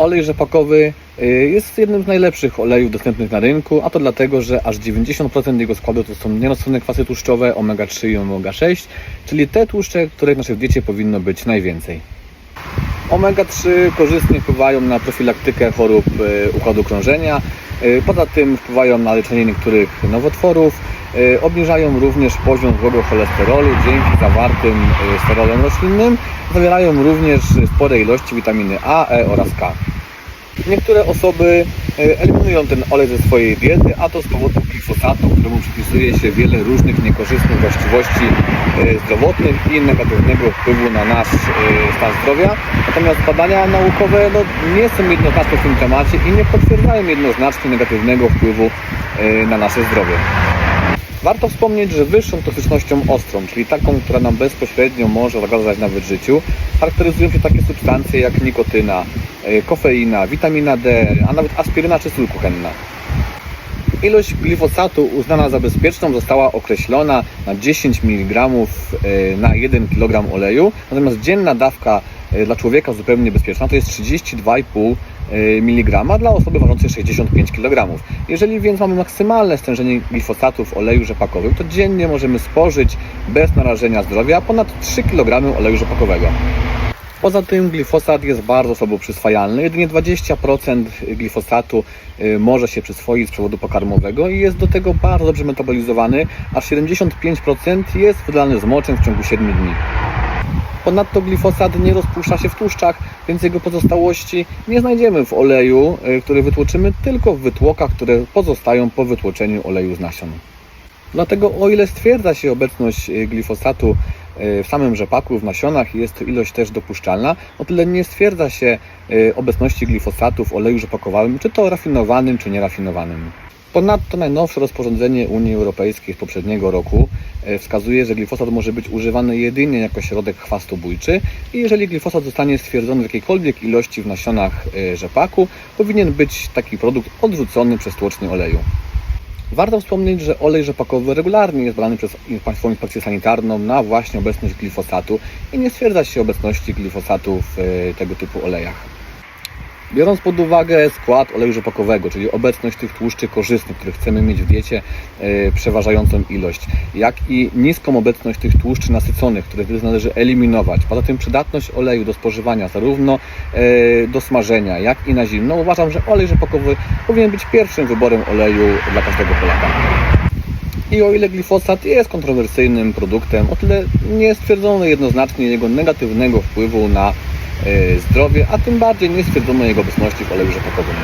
Olej rzepakowy y, jest jednym z najlepszych olejów dostępnych na rynku, a to dlatego, że aż 90% jego składu to są nierozsądne kwasy tłuszczowe omega-3 i omega-6, czyli te tłuszcze, których w naszej diecie powinno być najwięcej. Omega-3 korzystnie wpływają na profilaktykę chorób y, układu krążenia, y, poza tym wpływają na leczenie niektórych nowotworów, obniżają również poziom złego cholesterolu dzięki zawartym sterolom roślinnym, zawierają również spore ilości witaminy A, E oraz K. Niektóre osoby e, eliminują ten olej ze swojej diety, a to z powodu glifosatu, któremu przypisuje się wiele różnych niekorzystnych właściwości e, zdrowotnych i negatywnego wpływu na nasz e, stan zdrowia. Natomiast badania naukowe no, nie są jednoznaczne w tym temacie i nie potwierdzają jednoznacznie negatywnego wpływu na nasze zdrowie. Warto wspomnieć, że wyższą toksycznością ostrą, czyli taką, która nam bezpośrednio może zagrażać nawet życiu, charakteryzują się takie substancje jak nikotyna, e, kofeina, witamina D, a nawet aspiryna czy sól kuchenna. Ilość glifosatu uznana za bezpieczną została określona na 10 mg na 1 kg oleju, natomiast dzienna dawka e, dla człowieka zupełnie bezpieczna to jest 32,5 mg dla osoby ważącej 65 kg. Jeżeli więc mamy maksymalne stężenie glifosatu w oleju rzepakowym, to dziennie możemy spożyć bez narażenia zdrowia ponad 3 kg oleju rzepakowego. Poza tym glifosat jest bardzo słabo przyswajalny. Jedynie 20% glifosatu y, może się przyswoić z przewodu pokarmowego i jest do tego bardzo dobrze metabolizowany, a 75% jest wydalany z moczem w ciągu 7 dni. Ponadto glifosat nie rozpuszcza się w tłuszczach, więc jego pozostałości nie znajdziemy w oleju, y, który wytłoczymy, tylko w wytłokach, które pozostają po wytłoczeniu oleju z nasion. Dlatego o ile stwierdza się obecność y, glifosatu y, w samym rzepaku, w nasionach, jest to ilość też dopuszczalna, o tyle nie stwierdza się obecności glifosatu w oleju rzepakowym, czy to rafinowanym, czy nierafinowanym. Ponadto najnowsze rozporządzenie Unii Europejskiej z poprzedniego roku e, wskazuje, że glifosat może być używany jedynie jako środek chwastobójczy i jeżeli glifosat zostanie stwierdzony w jakiejkolwiek ilości w nasionach e, rzepaku, powinien być taki produkt odrzucony przez tłocznię oleju. Warto wspomnieć, że olej rzepakowy regularnie jest badany przez Państwową Inspekcję Sanitarną na właśnie obecność glifosatu i nie stwierdza się obecności glifosatu w e, tego typu olejach. Biorąc pod uwagę skład oleju rzepakowego, czyli obecność tych tłuszczy korzystnych, które chcemy mieć w diecie, e, przeważającą ilość, jak i niską obecność tych tłuszczy nasyconych, które należy eliminować. Poza tym przydatność oleju do spożywania zarówno e, do smażenia, jak i na zimno, uważam, że olej rzepakowy powinien być pierwszym wyborem oleju dla każdego Polaka. I o ile glifosat jest kontrowersyjnym produktem, o tyle nie stwierdzono jednoznacznie jego negatywnego wpływu na zdrowie, a tym bardziej nie stwierdzono jego obecności w oleju rzepakowym.